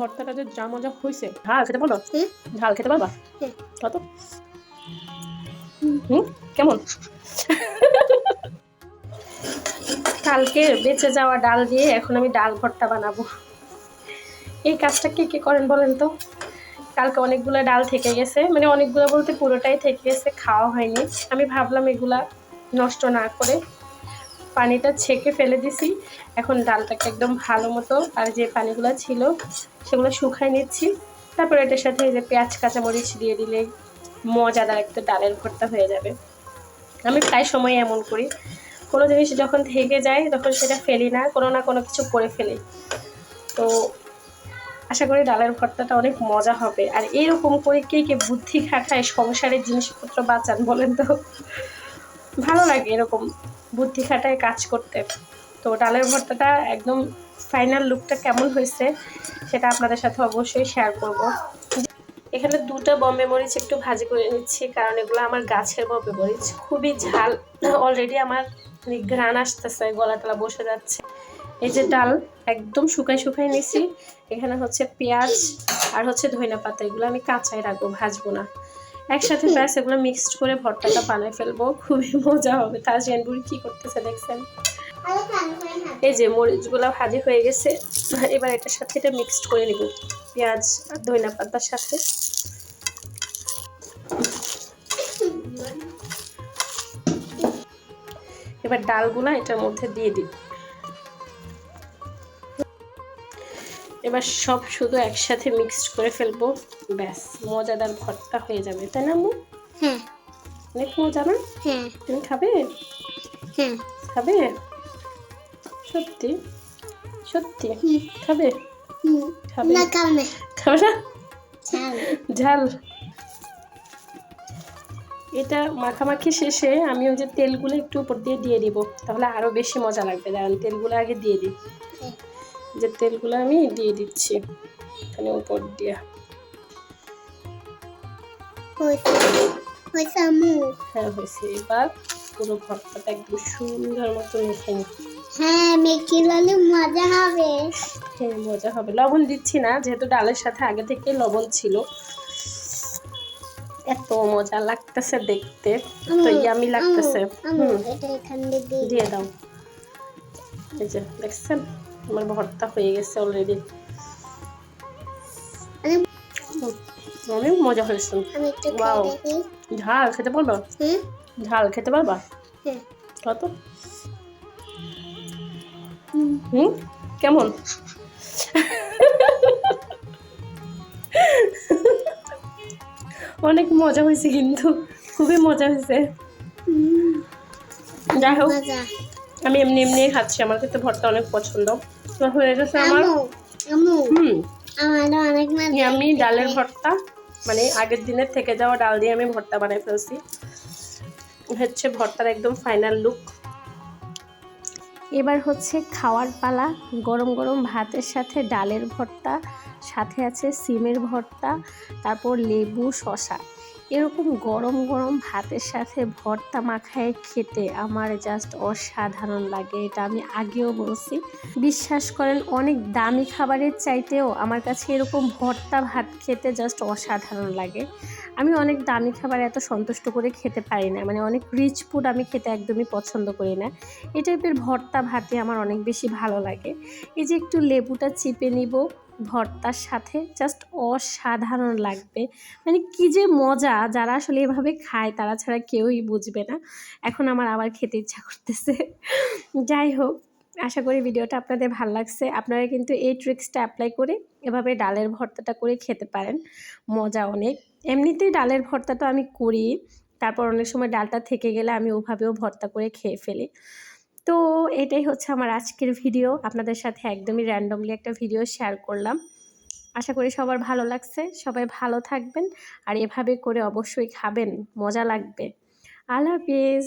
ভর্তাটা যে যা মজা হয়েছে ঝাল খেতে পারবা ঝাল খেতে পারবা। কত হুম কেমন? কালকে বেঁচে যাওয়া ডাল দিয়ে এখন আমি ডাল ভর্তা বানাবো। এই কাজটা কে কে করেন বলেন তো? কালকে অনেকগুলো ডাল থেকে গেছে। মানে অনেকগুলো বলতে পুরোটাই থেকে গেছে খাওয়া হয়নি। আমি ভাবলাম এগুলা নষ্ট না করে পানিটা ছেঁকে ফেলে দিছি। এখন ডালটাকে একদম ভালো মতো আর যে পানিগুলো ছিল সেগুলো শুকাই নিচ্ছি। তারপরে এটার সাথে এই যে পেঁয়াজ, কাঁচামরিচ দিয়ে দিলে মজাদার একটা ডালের ভর্তা হয়ে যাবে। আমি প্রায় সময় এমন করি। কোনো জিনিস যখন থেকে যায় তখন সেটা ফেলি না, কোনো না কোনো কিছু করে ফেলি। তো আশা করি ডালের ভর্তাটা অনেক মজা হবে। আর এইরকম করে কে কে বুদ্ধি খাটায় সংসারের জিনিসপত্র বাঁচান বলেন তো? ভালো লাগে এরকম বুদ্ধি খাটায় কাজ করতে। তো ডালের ভর্তাটা একদম ফাইনাল লুকটা কেমন হয়েছে সেটা আপনাদের সাথে অবশ্যই শেয়ার করব। এখানে দুটো বম্বে মরিচ একটু ভাজি করে নিচ্ছি, কারণ এগুলো আমার গাছের বম্বে মরিচ। খুবই ঝাল অলরেডি আমার ঘ্রাণ আসতেছে গলা টলা বসে যাচ্ছে। এই যে ডাল, একদম শুকাই শুকাই নিছি। এখানে হচ্ছে পেঁয়াজ আর হচ্ছে ধইনা পাতা এগুলো আমি কাঁচাই রাখব, ভাজবো না। একসাথে ব্যাস এগুলো মিক্সড করে ভর্তাটা বানায় ফেলব। খুবই মজা হবে। তাজিয়ান বুড়ি কি করতেছে দেখছেন? এই যে মরিচগুলো ভাজি হয়ে গেছে। এবার এটার সাথে এটা মিক্সড করে নিব। পেঁয়াজ আর ধইনা পাতার সাথে। এবার ডালগুলা এটার মধ্যে দিয়ে দিই। এবার সব শুধু একসাথে মিক্সড করে ফেলব। ব্যাস মজাদার ভর্তা হয়ে যাবে তাই না আম্মু? হ্যাঁ অনেক মজা না? হ্যাঁ তুমি খাবে? হ্যাঁ খাবে? সত্যি? সত্যি? খাবে? খাবে? না খাবে না। ঝাল। এটা মাখামাখি শেষে আমি ওই যে তেলগুলো একটু উপর দিয়ে দিয়ে দিব তাহলে আরও বেশি মজা লাগবে। দাঁড়ান তেলগুলো আগে দিয়ে দিই। যে তেলগুলো আমি দিয়ে দিচ্ছি। এখানে উপর দিয়ে। হ্যাঁ হয়েছে। এবার পুরো ভর্তাটা একদম সুন্দর মতো মেখে নিই হ্যাঁ মজা হবে। হ্যাঁ মজা হবে। লবণ দিচ্ছি না যেহেতু ডালের সাথে আগে থেকে লবণ ছিল। এত মজা লাগতেছে দেখতে। তো ইয়ামি লাগতেছে। দিয়ে দিয়ে দাও। এই যে দেখছেন? আমার ভর্তা হয়ে গেছে অলরেডি অনেক মজা হয়েছে। ঝাল খেতে পারবা? ঝাল খেতে পারবা? হ্যাঁ। কত হুম। হুম? কেমন? অনেক মজা হয়েছে কিন্তু। খুবই মজা হয়েছে। যাই হোক। আমি এমনি এমনি খাচ্ছি আমার কিন্তু ভর্তা অনেক পছন্দ। তো হয়ে গেছে আমার হুম। আমি ডালের ভর্তা মানে আগের দিনের থেকে যাওয়া ডাল দিয়ে আমি ভর্তা বানাই ফেলছি। হচ্ছে ভর্তার একদম ফাইনাল লুক এবার হচ্ছে খাওয়ার পালা গরম গরম ভাতের সাথে ডালের ভর্তা সাথে আছে সিমের ভর্তা তারপর লেবু শশা এরকম গরম গরম ভাতের সাথে ভর্তা মাখায় খেতে আমার জাস্ট অসাধারণ লাগে, এটা আমি আগেও বলছি। বিশ্বাস করেন, অনেক দামি খাবারের চাইতেও আমার কাছে এরকম ভর্তা ভাত খেতে জাস্ট অসাধারণ লাগে। আমি অনেক দামি খাবার এত সন্তুষ্ট করে খেতে পারি না মানে অনেক রিচ ফুড আমি খেতে একদমই পছন্দ করি না। এই টাইপের ভর্তা ভাতে আমার অনেক বেশি ভালো লাগে। এই যে একটু লেবুটা চিপে নিব ভর্তার সাথে জাস্ট অসাধারণ লাগবে। মানে কি যে মজা, যারা আসলে এভাবে খায় তারা ছাড়া কেউই বুঝবে না। এখন আমার আবার খেতে ইচ্ছা করতেছে। যাই হোক, আশা করি ভিডিওটা আপনাদের ভালো লাগছে। আপনারা কিন্তু এই ট্রিক্সটা অ্যাপ্লাই করে এভাবে ডালের ভর্তাটা করে খেতে পারেন। মজা অনেক। এমনিতেই ডালের ভর্তা তো আমি করি। তারপর অনেক সময় ডালটা থেকে গেলে আমি ওভাবেও ভর্তা করে খেয়ে ফেলি। তো এটাই হচ্ছে আমার আজকের ভিডিও আপনাদের সাথে একদমই র্যান্ডমলি একটা ভিডিও শেয়ার করলাম। আশা করি সবার ভালো লাগছে। সবাই ভালো থাকবেন। আর এভাবে করে অবশ্যই খাবেন। মজা লাগবে। আল্লাহ হাফিজ।